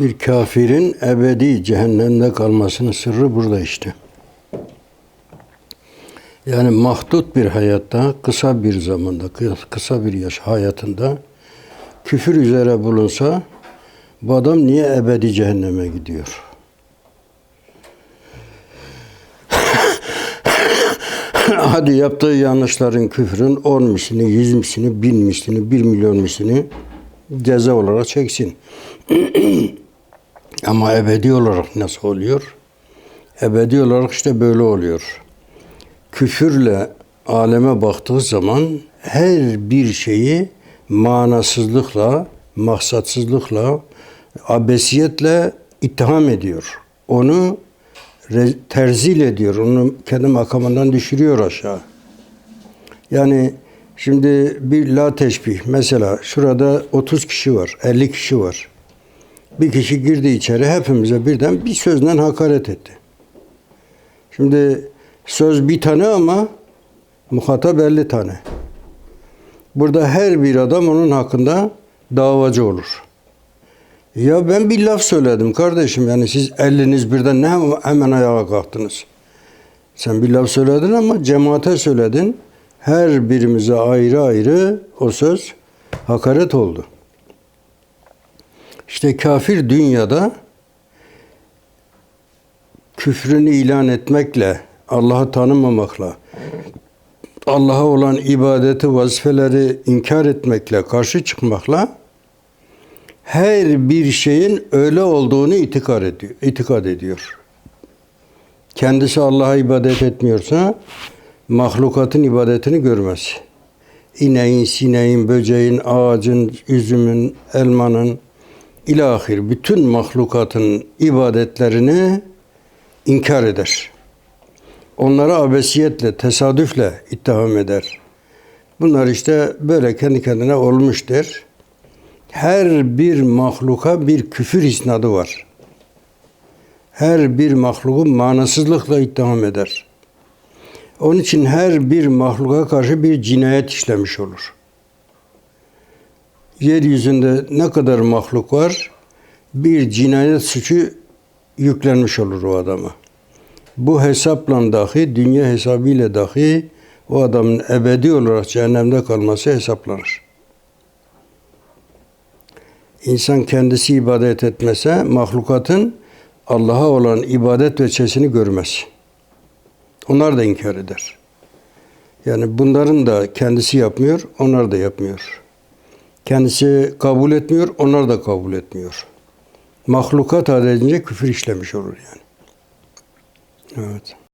Bir kafirin ebedi cehennemde kalmasının sırrı burada işte. Yani mahdut bir hayatta, kısa bir zamanda, kı- kısa bir yaş hayatında küfür üzere bulunsa bu adam niye ebedi cehenneme gidiyor? Hadi yaptığı yanlışların küfrün on mislini, yüz mislini, bin mislini, bir milyon mislini ceza olarak çeksin. Ama ebedi olarak nasıl oluyor? Ebedi olarak işte böyle oluyor. Küfürle aleme baktığı zaman her bir şeyi manasızlıkla, maksatsızlıkla, abesiyetle itham ediyor. Onu terzil ediyor. Onu kendi makamından düşürüyor aşağı. Yani şimdi bir la teşbih. Mesela şurada 30 kişi var, 50 kişi var. Bir kişi girdi içeri hepimize birden bir sözle hakaret etti. Şimdi söz bir tane ama muhatap 50 tane. Burada her bir adam onun hakkında davacı olur. Ya ben bir laf söyledim kardeşim yani siz eliniz birden ne hemen ayağa kalktınız. Sen bir laf söyledin ama cemaate söyledin. Her birimize ayrı ayrı o söz hakaret oldu. İşte kafir dünyada küfrünü ilan etmekle, Allah'ı tanımamakla, Allah'a olan ibadeti, vazifeleri inkar etmekle, karşı çıkmakla her bir şeyin öyle olduğunu itikad ediyor. itikad ediyor. Kendisi Allah'a ibadet etmiyorsa mahlukatın ibadetini görmez. İneğin, sineğin, böceğin, ağacın, üzümün, elmanın ilahir bütün mahlukatın ibadetlerini inkar eder. Onlara abesiyetle, tesadüfle ittiham eder. Bunlar işte böyle kendi kendine olmuş der. Her bir mahluka bir küfür isnadı var. Her bir mahluku manasızlıkla ittiham eder. Onun için her bir mahluka karşı bir cinayet işlemiş olur. Yeryüzünde ne kadar mahluk var, bir cinayet suçu yüklenmiş olur o adama. Bu hesapla dahi, dünya hesabıyla dahi o adamın ebedi olarak cehennemde kalması hesaplanır. İnsan kendisi ibadet etmese mahlukatın Allah'a olan ibadet veçesini görmez. Onlar da inkar eder. Yani bunların da kendisi yapmıyor, onlar da yapmıyor. Kendisi kabul etmiyor, onlar da kabul etmiyor. Mahlukat adedince küfür işlemiş olur yani. Evet.